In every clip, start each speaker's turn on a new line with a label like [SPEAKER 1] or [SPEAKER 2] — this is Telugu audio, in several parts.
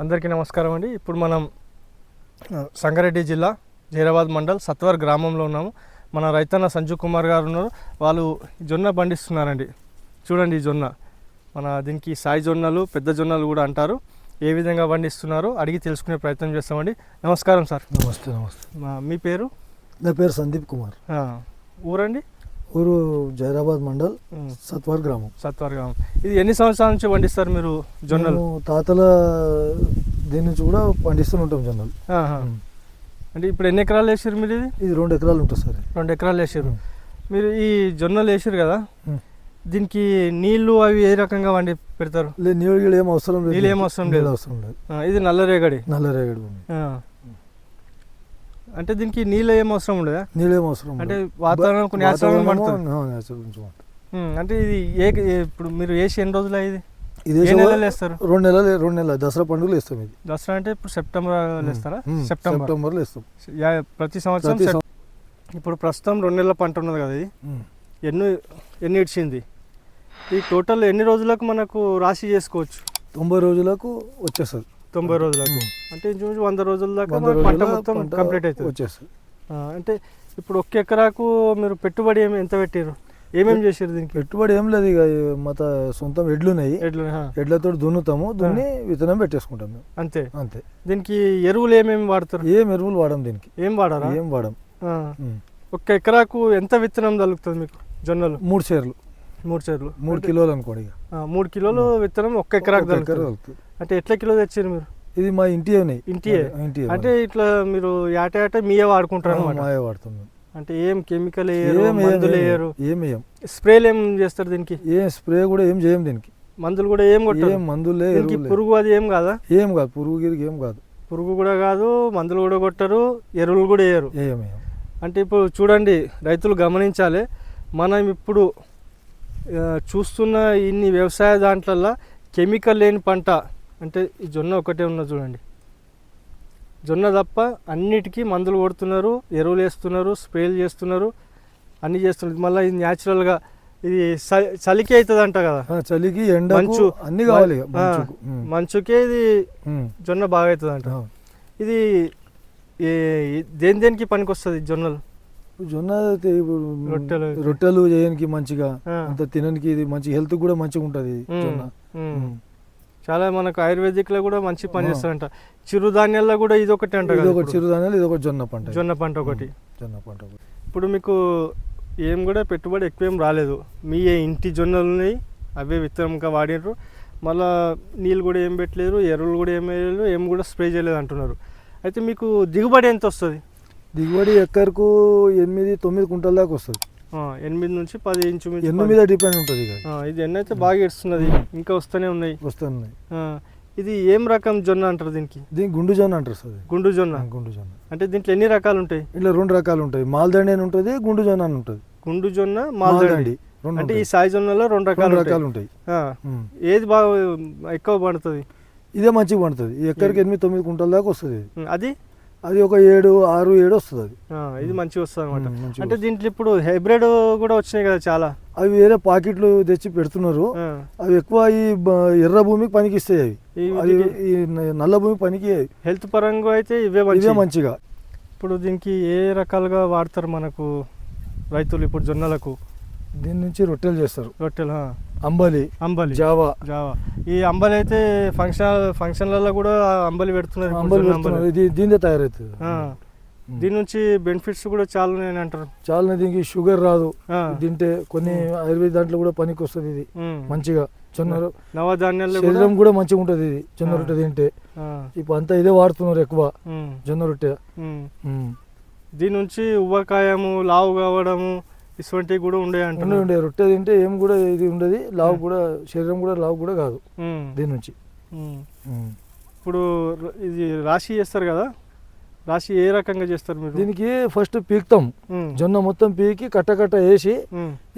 [SPEAKER 1] అందరికీ నమస్కారం అండి. ఇప్పుడు మనం సంగారెడ్డి జిల్లా జైరాబాద్ మండల్ సత్వర్ గ్రామంలో ఉన్నాము. మన రైతన్న సంజు కుమార్ గారు ఉన్నారు. వాళ్ళు జొన్న పండిస్తున్నారండి. చూడండి ఈ జొన్న. మన దీనికి సాయి జొన్నలు పెద్ద జొన్నలు కూడా అంటారు. ఏ విధంగా పండిస్తున్నారో అడిగి తెలుసుకునే ప్రయత్నం చేస్తామండి. నమస్కారం సార్.
[SPEAKER 2] నమస్తే నమస్తే.
[SPEAKER 1] మా- మీ పేరు?
[SPEAKER 2] నా పేరు సందీప్ కుమార్.
[SPEAKER 1] ఊరండి?
[SPEAKER 2] ఊరు జైరాబాద్ మండల్ సత్వార్ గ్రామం.
[SPEAKER 1] సత్వర్ గ్రామం. ఇది ఎన్ని సంవత్సరాల నుంచి పండిస్తారు మీరు జొన్నలు?
[SPEAKER 2] తాతల దీని నుంచి కూడా పండిస్తూనే ఉంటాం జొన్నలు.
[SPEAKER 1] అంటే ఇప్పుడు ఎన్ని ఎకరాలు వేసారు మీరు ఇది?
[SPEAKER 2] ఇది రెండు ఎకరాలు ఉంటుంది సార్.
[SPEAKER 1] రెండు ఎకరాలు వేసారు. మీరు ఈ జొన్నలు వేసారు కదా. దీనికి నీళ్ళు అవి ఏ రకంగా వండి పెడతారు?
[SPEAKER 2] నీళ్ళు ఏం అవసరం లేదు.
[SPEAKER 1] నీళ్ళు ఏం అవసరం లేదు.
[SPEAKER 2] అవసరం లేదు.
[SPEAKER 1] ఇది నల్లరేగడి
[SPEAKER 2] నల్ల రేగడి భూమి.
[SPEAKER 1] ఆ. అంటే దీనికి నీళ్ళు ఏం అవసరం ఉండదా
[SPEAKER 2] నీళ్ళు ఏం అవసరం
[SPEAKER 1] అంటే. వాతావరణం
[SPEAKER 2] న్యాచురల్ పడుతుంది.
[SPEAKER 1] అంటే ఇది ఏ ఇప్పుడు మీరు వేసి ఎన్ని రోజులు అయ్యింది?
[SPEAKER 2] ఇది వా-
[SPEAKER 1] వేస్తారు
[SPEAKER 2] రెండు నెలలు రెండు నెలలు. దసరా పండుగలు వేస్తాం ఇది.
[SPEAKER 1] దసరా అంటే ఇప్పుడు సెప్టెంబర్ వేస్తారా సెప్టెంబర్.
[SPEAKER 2] సెప్టెంబర్లో వేస్తాం
[SPEAKER 1] ప్రతి సంవత్సరం ఇప్పుడు ప్రస్తుతం రెండు నెలల పంట ఉన్నది కదా ఇది. ఎన్ని ఎన్ని ఇచ్చింది ఈ టోటల్ ఎన్ని రోజులకు మనకు రాశి చేసుకోవచ్చు?
[SPEAKER 2] తొంభై రోజులకు వచ్చేస్తుంది.
[SPEAKER 1] తొంభై రోజులకు అంటే ఇంచుమించు వంద రోజుల దాకా పంట
[SPEAKER 2] రోజుల
[SPEAKER 1] మొత్తం కంప్లీట్ అవుతుంది.
[SPEAKER 2] వచ్చేస్తుంది.
[SPEAKER 1] అంటే ఇప్పుడు ఒక్క ఎకరాకు మీరు పెట్టుబడి ఏమి ఎంత పెట్టారు ఏమేమి చేసారు దీనికి?
[SPEAKER 2] పెట్టుబడి ఏం లేదు ఇక మత సొంతం ఎడ్లు ఉన్నాయి.
[SPEAKER 1] ఎడ్లు
[SPEAKER 2] ఎడ్లతో దున్నుతాము దున్ని విత్తనం పెట్టేసుకుంటాం మేము.
[SPEAKER 1] అంతే.
[SPEAKER 2] అంతే.
[SPEAKER 1] దీనికి ఎరువులు ఏమేమి వాడతారు?
[SPEAKER 2] ఏం ఎరువులు వాడం దీనికి.
[SPEAKER 1] ఏం వాడరా?
[SPEAKER 2] ఏం వాడం.
[SPEAKER 1] ఒక్క ఎకరాకు ఎంత విత్తనం తగులుతుంది మీకు జొన్నలు?
[SPEAKER 2] మూడు చీరలు.
[SPEAKER 1] మూడు చెర్లు.
[SPEAKER 2] మూడు కిలోలు అనుకోండి
[SPEAKER 1] మూడు కిలోలు విత్తనం ఒక్క ఎకరాకు తగులుతుంది. అంటే ఎట్లా కిలో తెచ్చారు మీరు?
[SPEAKER 2] ఇది మా ఇంటి
[SPEAKER 1] ఇంటియే?
[SPEAKER 2] ఇంటి
[SPEAKER 1] అంటే ఇట్లా మీరు ఏట ఏట మీయే వాడుకుంటారు
[SPEAKER 2] మాయ వాడతాం
[SPEAKER 1] అంటే ఏం కెమికల్ వేయరు
[SPEAKER 2] ఏం
[SPEAKER 1] మందులు వేయరు.
[SPEAKER 2] ఏం వేయం.
[SPEAKER 1] స్ప్రేలు ఏం చేస్తారు దీనికి?
[SPEAKER 2] ఏం స్ప్రే కూడా ఏం చేయం దీనికి.
[SPEAKER 1] మందులు కూడా ఏం కొట్టరు?
[SPEAKER 2] ఏం మందులే.
[SPEAKER 1] పురుగు అది ఏం కాదా?
[SPEAKER 2] ఏం కాదు పురుగు గిరుగు ఏం కాదు.
[SPEAKER 1] పురుగు కూడా కాదు మందులు కూడా కొట్టరు ఎరువులు కూడా వేయరు. అంటే ఇప్పుడు చూడండి రైతులు గమనించాలి మనం ఇప్పుడు చూస్తున్న ఇన్ని వ్యవసాయ దాంట్లల్లో కెమికల్ లేని పంట అంటే ఈ జొన్న ఒకటే ఉన్నది చూడండి జొన్న తప్ప అన్నిటికీ మందులు కొడుతున్నారు ఎరువులు వేస్తున్నారు స్ప్రేలు చేస్తున్నారు అన్నీ చేస్తున్నారు మళ్ళీ ఇది న్యాచురల్గా ఇది చలికి అవుతుంది అంట కదా
[SPEAKER 2] చలికి ఎండకు
[SPEAKER 1] మంచు
[SPEAKER 2] అన్ని కావాలి మంచుకు.
[SPEAKER 1] ఇది. జొన్న బాగా అవుతుంది అంట. ఇది దేని దేనికి పనికి వస్తుంది జొన్నలు
[SPEAKER 2] జొన్న
[SPEAKER 1] రొట్టెలు.
[SPEAKER 2] రొట్టెలు చేయడానికి మంచిగా. అంత తినడానికి ఇది మంచి హెల్త్ కూడా మంచిగా ఉంటుంది జొన్న.
[SPEAKER 1] చాలా మనకు ఆయుర్వేదిక్లో కూడా మంచి పని. చేస్తారంట. చిరుధాన్యాల్లో కూడా ఇది ఒకటి అంట
[SPEAKER 2] ఇది. చిరుధాన్యాలు ఇది ఒక జొన్న పంట.
[SPEAKER 1] జొన్న పంట ఒకటి.
[SPEAKER 2] జొన్న పంట ఒకటి.
[SPEAKER 1] ఇప్పుడు మీకు ఏం కూడా పెట్టుబడి ఎక్కువ ఏం రాలేదు. మీ ఇంటి జొన్నలు ఉన్నాయి అవే విత్తనంగా వాడినారు మళ్ళా నీళ్ళు కూడా ఏం పెట్టలేరు ఎరువులు కూడా ఏం వేయలేదు ఏం కూడా స్ప్రే చేయలేదు అంటున్నారు. అయితే మీకు దిగుబడి ఎంత వస్తుంది?
[SPEAKER 2] దిగుబడి ఎక్కరకు ఎనిమిది తొమ్మిది కుంటల దాకా వస్తుంది.
[SPEAKER 1] ఎనిమిది నుంచి పది ఇంచు
[SPEAKER 2] ఎన్ను. మీద డిపెండ్ ఉంటుంది
[SPEAKER 1] ఇది ఎన్ని అయితే బాగా ఇస్తున్నది ఇంకా వస్తూనే ఉన్నాయి.
[SPEAKER 2] వస్తున్నాయి.
[SPEAKER 1] ఇది ఏం రకం జొన్న అంటారు దీనికి?
[SPEAKER 2] దీనికి గుండు జొన్న అంటారు సార్.
[SPEAKER 1] గుండు జొన్న?
[SPEAKER 2] గుండు జొన్న.
[SPEAKER 1] అంటే దీంట్లో ఎన్ని రకాలు ఉంటాయి?
[SPEAKER 2] ఇట్లా రెండు రకాలు ఉంటాయి. మాల్దండి అని ఉంటుంది గుండు జొన్న అని ఉంటుంది.
[SPEAKER 1] గుండు జొన్న మాల్దండి. అంటే ఈ. సాయి జొన్నలో రెండు రకాలు.
[SPEAKER 2] రకాలు ఉంటాయి.
[SPEAKER 1] ఏది బాగా ఎక్కువ పడుతుంది?
[SPEAKER 2] ఇదే మంచిగా పండుతుంది. ఎక్కడికి ఎనిమిది తొమ్మిది కుంటల దాకా వస్తుంది.
[SPEAKER 1] అది?
[SPEAKER 2] అది ఒక ఏడు ఆరు ఏడు వస్తుంది అది.
[SPEAKER 1] ఇది మంచిగా వస్తుంది అనమాట అంటే దీంట్లో ఇప్పుడు హైబ్రిడ్ కూడా వచ్చినాయి కదా చాలా.
[SPEAKER 2] అవి వేరే పాకెట్లు తెచ్చి పెడుతున్నారు. అవి ఎక్కువ ఈ ఎర్ర భూమికి పనికి ఇస్తాయి అవి.
[SPEAKER 1] ఈ
[SPEAKER 2] అది నల్ల భూమి పనికి
[SPEAKER 1] హెల్త్ పరంగా అయితే ఇవే
[SPEAKER 2] ఇవే
[SPEAKER 1] మంచి
[SPEAKER 2] మంచిగా.
[SPEAKER 1] ఇప్పుడు దీనికి ఏ రకాలుగా వాడతారు మనకు రైతులు ఇప్పుడు జొన్నలకు?
[SPEAKER 2] దీని నుంచి రొట్టెలు చేస్తారు.
[SPEAKER 1] రొట్టెలు
[SPEAKER 2] అంబలి
[SPEAKER 1] అంబలి.
[SPEAKER 2] జావా.
[SPEAKER 1] జావా. ఈ అంబలి అయితే ఫంక్షన్ ఫంక్షన్లలో కూడా అంబలి పెడుతున్నారు
[SPEAKER 2] అంబలి పెడుతున్నారు. ఇది దీనిదే తయారవుతుంది.
[SPEAKER 1] దీని నుంచి బెనిఫిట్స్ కూడా చాలా ఉన్నాయని అంటారు.
[SPEAKER 2] చాలా దీనికి షుగర్ రాదు. తింటే కొన్ని ఆయుర్వేద దాంట్లో కూడా పనికి వస్తుంది ఇది. మంచిగా
[SPEAKER 1] నవధాన్యాల్లో కూడా
[SPEAKER 2] శరీరం కూడా మంచిగా ఉంటుంది ఇది జొన్న
[SPEAKER 1] ఆ.
[SPEAKER 2] రొట్టె తింటే. ఇప్పుడు అంతా ఇదే వాడుతున్నారు ఎక్కువ జొన్న రొట్టె.
[SPEAKER 1] దీని నుంచి ఉవ్వకాయము లావు కావడము ఇటువంటివి కూడా ఉండే
[SPEAKER 2] ఉండే ఉండే. రొట్టె తింటే ఏం కూడా ఇది ఉండదు. లావు కూడా శరీరం కూడా లావు కూడా కాదు దీని నుంచి.
[SPEAKER 1] ఇప్పుడు ఇది రాశి చేస్తారు కదా రాశి ఏ రకంగా చేస్తారు మీరు?
[SPEAKER 2] దీనికి ఫస్ట్ పీకుతాం. జొన్న మొత్తం పీకి కట్ట కట్ట వేసి.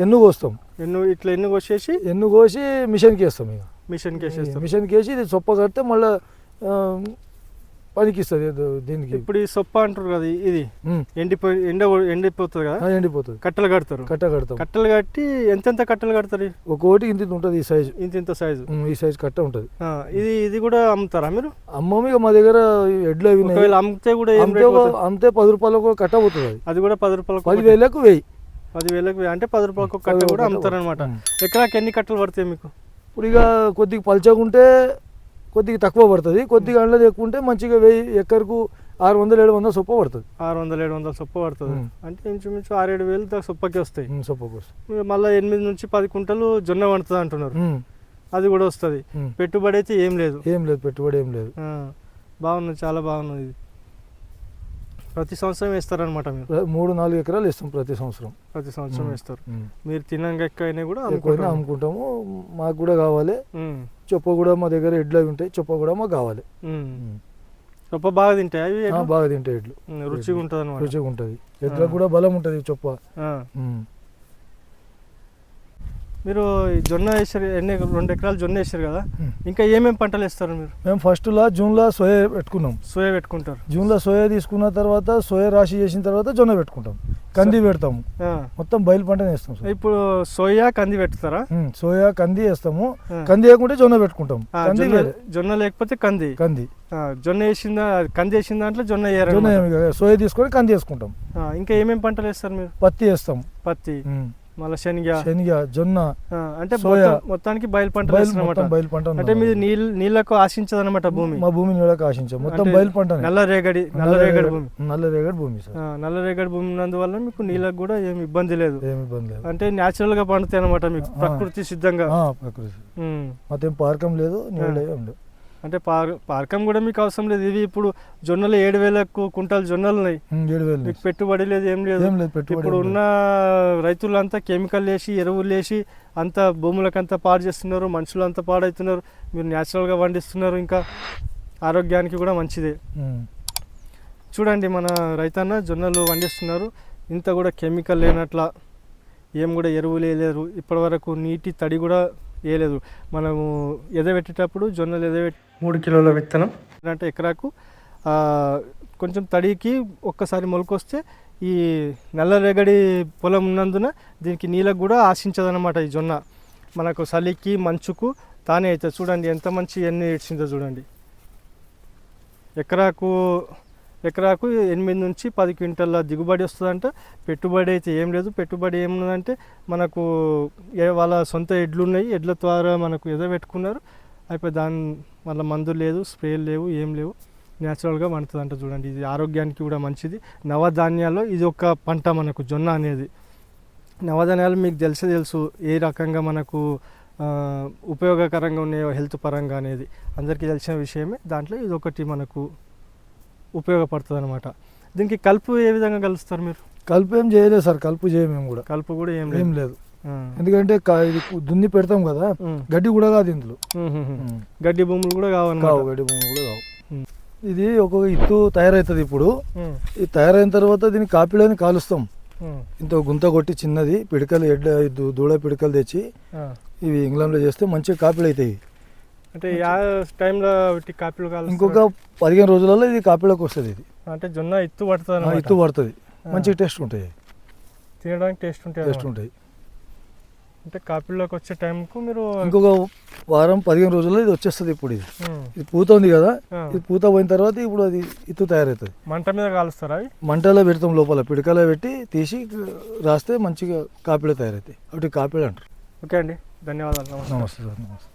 [SPEAKER 2] ఎన్ను కోస్తాం.
[SPEAKER 1] ఎన్ను ఇట్లా ఎన్ని వచ్చేసి
[SPEAKER 2] ఎన్ను కోసి మిషన్కి వేస్తాం ఇక.
[SPEAKER 1] మిషన్కి వేసేస్తారు.
[SPEAKER 2] మిషన్కి వేసి ఇది చొప్ప కడితే మళ్ళీ పనికి ఇస్తుంది దీనికి.
[SPEAKER 1] ఇప్పుడు ఈ సొప్ప అంటారు కదా ఇది. ఎండిపోయి ఎండ ఎండిపోతుంది కదా?
[SPEAKER 2] ఎండిపోతుంది.
[SPEAKER 1] కట్టెలు కడతారు.
[SPEAKER 2] కట్ట కడతాం.
[SPEAKER 1] కట్టెలు కట్టి ఎంతెంత కట్టెలు కడతారు?
[SPEAKER 2] ఒక్కోటి ఇంత ఉంటుంది ఈ సైజు.
[SPEAKER 1] ఇంత ఇంత సైజు
[SPEAKER 2] ఈ సైజు కట్ట ఉంటుంది.
[SPEAKER 1] ఇది ఇది కూడా అమ్ముతారా మీరు?
[SPEAKER 2] అమ్మమ్మ ఇక మా దగ్గర ఎడ్లు అవి
[SPEAKER 1] అమ్మితే కూడా
[SPEAKER 2] అమ్మితే పది రూపాయలకు కట్ట పోతుంది అది.
[SPEAKER 1] కూడా పది రూపాయలకు.
[SPEAKER 2] పదివేలకు వెయ్యి.
[SPEAKER 1] పదివేలకు అంటే పది రూపాయలకు కట్ట కూడా
[SPEAKER 2] కట్ట
[SPEAKER 1] అమ్ముతారు అనమాట
[SPEAKER 2] ఉమ్.
[SPEAKER 1] ఎకరాకి ఎన్ని కట్టలు పడతాయి మీకు?
[SPEAKER 2] ఇప్పుడు ఇక కొద్దిగా పల్చకుంటే కొద్దిగా తక్కువ పడుతుంది. కొద్దిగా అండ్ల ఎక్కువ ఉంటే మంచిగా వెయ్యి ఎక్కరకు ఆరు వందలు ఏడు వందలు సొప్ప పడుతుంది.
[SPEAKER 1] ఆరు వందలు ఏడు వందలు సొప్ప పడుతుంది. అంటే ఇంచుమించు ఆరేడు వేలు దాకా సొప్పకి వస్తాయి.
[SPEAKER 2] ఉమ్, సొప్ప కోసం
[SPEAKER 1] మళ్ళీ ఎనిమిది నుంచి పది కుంటలు జొన్న వండుతుంది అంటున్నారు. అది కూడా వస్తుంది. పెట్టుబడి అయితే ఏం లేదు.
[SPEAKER 2] ఏం లేదు పెట్టుబడి ఏం లేదు.
[SPEAKER 1] ఆ, బాగున్నది చాలా బాగున్నది ఇది. ప్రతి సంవత్సరం వేస్తారనమాట మీరు?
[SPEAKER 2] మూడు నాలుగు ఎకరాలు ఇస్తాం ప్రతి సంవత్సరం.
[SPEAKER 1] ప్రతి సంవత్సరం. వేస్తారు. మీరు తినంగా ఎక్కువైనా కూడా
[SPEAKER 2] ఎక్కువైనా. అమ్ముకుంటాము. మాకు కూడా కావాలి. చొప్ప కూడా మా దగ్గర ఎడ్లు అవి ఉంటాయి. చొప్ప కూడా మాకు కావాలి.
[SPEAKER 1] సొప్ప బాగా తింటాయి అవి?
[SPEAKER 2] బాగా తింటాయి ఎడ్లు.
[SPEAKER 1] రుచిగా ఉంటుంది
[SPEAKER 2] రుచిగా ఉంటుంది. ఎడ్లకు కూడా బలం ఉంటుంది చొప్ప.
[SPEAKER 1] మీరు జొన్న వేసారు ఎన్ని రెండు ఎకరాలు జొన్న వేసారు కదా. ఇంకా ఏమేమి పంటలు వేస్తారు మీరు?
[SPEAKER 2] మేము ఫస్ట్లో జూన్లో సోయా పెట్టుకున్నాం.
[SPEAKER 1] సోయా పెట్టుకుంటారు.
[SPEAKER 2] జూన్లో సోయా తీసుకున్న తర్వాత సోయా రాశి చేసిన తర్వాత జొన్న పెట్టుకుంటాం. కంది పెడతాము. మొత్తం బయలు పంటనే వేస్తాం
[SPEAKER 1] ఇప్పుడు సోయా కంది పెడతారా?
[SPEAKER 2] సోయా కంది వేస్తాము. కంది వేయకుంటే జొన్న పెట్టుకుంటాం. కంది
[SPEAKER 1] జొన్న లేకపోతే కంది?
[SPEAKER 2] కంది.
[SPEAKER 1] జొన్న వేసిన కంది వేసిన దాంట్లో జొన్న
[SPEAKER 2] జొన్న. సోయా తీసుకొని కంది వేసుకుంటాం.
[SPEAKER 1] ఇంకా ఏమేమి పంటలు వేస్తారు మీరు?
[SPEAKER 2] పత్తి వేస్తాం.
[SPEAKER 1] పత్తి. మళ్ళీ శనగ.
[SPEAKER 2] శనగ జొన్న
[SPEAKER 1] అంటే
[SPEAKER 2] సోయా.
[SPEAKER 1] మొత్తానికి బయలు పంటలు
[SPEAKER 2] బయలు
[SPEAKER 1] అనమాట
[SPEAKER 2] పంట
[SPEAKER 1] అంటే. మీది నీళ్ళ నీళ్ళకు ఆశించదన్నమాట భూమి.
[SPEAKER 2] మా భూమి నీళ్ళకి ఆశించాం. మొత్తం బయలు పంట
[SPEAKER 1] నల్ల రేగడి నల్ల రేగడి భూమి.
[SPEAKER 2] నల్ల రేగడి భూమి
[SPEAKER 1] నల్ల రేగడి భూమి ఉన్నందువల్ల మీకు నీళ్ళకు కూడా ఏమి ఇబ్బంది లేదు.
[SPEAKER 2] ఏమి ఇబ్బంది లేదు.
[SPEAKER 1] అంటే న్యాచురల్గా పండుతాయి అనమాట మీకు. ప్రకృతి సిద్ధంగా.
[SPEAKER 2] ప్రకృతి. మొత్తం పార్కం లేదు నీళ్ళు లేవు.
[SPEAKER 1] అంటే పార్ పార్కం కూడా మీకు అవసరం లేదు. ఇవి ఇప్పుడు జొన్నలు ఏడు వేలకు కుంటాలు జొన్నలు ఉన్నాయి. పెట్టుబడి లేదు ఏం లేదు. ఇప్పుడు ఉన్న రైతులంతా కెమికల్ వేసి ఎరువులు వేసి అంతా భూములకంతా పాడు చేస్తున్నారు. మనుషులు అంతా పాడవుతున్నారు. మీరు న్యాచురల్గా పండిస్తున్నారు. ఇంకా ఆరోగ్యానికి కూడా మంచిదే. చూడండి మన రైతన్న జొన్నలు పండిస్తున్నారు. ఇంత కూడా కెమికల్ లేనట్ల ఏం కూడా ఎరువులు వేయలేరు. ఇప్పటివరకు నీటి తడి కూడా వేయలేదు. మనము ఎదబెట్టేటప్పుడు జొన్నలు ఎదబెట్టి మూడు కిలోల విత్తనం. అంటే ఎకరాకు కొంచెం తడికి ఒక్కసారి మొలకొస్తే ఈ నల్ల రేగడి పొలం ఉన్నందున దీనికి నీళ్ళకు కూడా ఆశించదన్నమాట ఈ జొన్న. మనకు చలికి మంచుకు తానే అవుతుంది చూడండి ఎంత మంచి ఎన్ని ఇచ్చిందో చూడండి. ఎకరాకు ఎకరాకు ఎనిమిది నుంచి పది క్వింటల్ల దిగుబడి వస్తుందంట. పెట్టుబడి అయితే ఏం లేదు. పెట్టుబడి ఏమున్నదంటే మనకు ఏ వాళ్ళ సొంత ఎడ్లు ఉన్నాయి ఎడ్ల ద్వారా మనకు ఎదబెట్టుకున్నారు అయిపోయి దాని వల్ల మందులు లేదు స్ప్రేలు లేవు ఏం లేవు. న్యాచురల్గా పండుతుందంట చూడండి. ఇది ఆరోగ్యానికి కూడా మంచిది. నవధాన్యాల్లో ఇది ఒక పంట మనకు జొన్న అనేది. నవధాన్యాలు మీకు తెలిసే తెలుసు ఏ రకంగా మనకు ఉపయోగకరంగా ఉన్నాయో హెల్త్ పరంగా అనేది. అందరికీ తెలిసిన విషయమే. దాంట్లో ఇది ఒకటి మనకు ఉపయోగపడుతుంది అనమాట దీనికి కలుపు ఏ విధంగా కలుస్తారు మీరు?
[SPEAKER 2] కలుపు ఏం చేయలేదు సార్. కలుపు చేయం మేము కూడా.
[SPEAKER 1] కలుపు కూడా ఏం
[SPEAKER 2] ఏం
[SPEAKER 1] లేదు.
[SPEAKER 2] ఎందుకంటే ఇది దున్ని పెడతాం కదా. గడ్డి కూడా కాదు ఇందులో.
[SPEAKER 1] గడ్డి భూములు కూడా
[SPEAKER 2] కావు
[SPEAKER 1] కావన్నమాట
[SPEAKER 2] గడ్డి భూమి కూడా కావు. ఇది ఒక ఇత్తు తయారవుతుంది ఇప్పుడు. ఇది తయారైన తర్వాత దీన్ని కాపీలని కాలుస్తాం. ఇంత గుంత కొట్టి చిన్నది పిడకలు ఎడ్ల దూడ పిడకలు తెచ్చి. ఇవి ఇంగ్లాండ్లో చేస్తే మంచిగా కాపీలు అవుతాయి
[SPEAKER 1] అంటే యా టైంలో కాపీలు కాలు
[SPEAKER 2] ఇంకొక పదిహేను రోజులలో ఇది కాపీలోకి వస్తుంది ఇది.
[SPEAKER 1] అంటే జొన్న ఇత్తు పడుతుంది.
[SPEAKER 2] ఇత్తు పడుతుంది. మంచిగా టేస్ట్ ఉంటాయి
[SPEAKER 1] తినడానికి టేస్ట్ ఉంటాయి
[SPEAKER 2] టేస్ట్. ఉంటాయి.
[SPEAKER 1] అంటే కాపీలోకి వచ్చే టైంకు మీరు
[SPEAKER 2] ఇంకొక వారం పదిహేను రోజుల్లో ఇది వచ్చేస్తుంది ఇప్పుడు ఇది. ఇది పూత ఉంది కదా. ఇది పూత పోయిన తర్వాత ఇప్పుడు అది ఇత్తు తయారవుతుంది.
[SPEAKER 1] మంట మీద కాలుస్తారా
[SPEAKER 2] మంటలో పెడతాం లోపల పిడకలో పెట్టి తీసి రాస్తే మంచిగా కాపీలు తయారవుతాయి. అవి కాపీలు అంటారు.
[SPEAKER 1] ఓకే అండి. ధన్యవాదాలు. నమస్తే.
[SPEAKER 2] నమస్తే సార్ నమస్తే.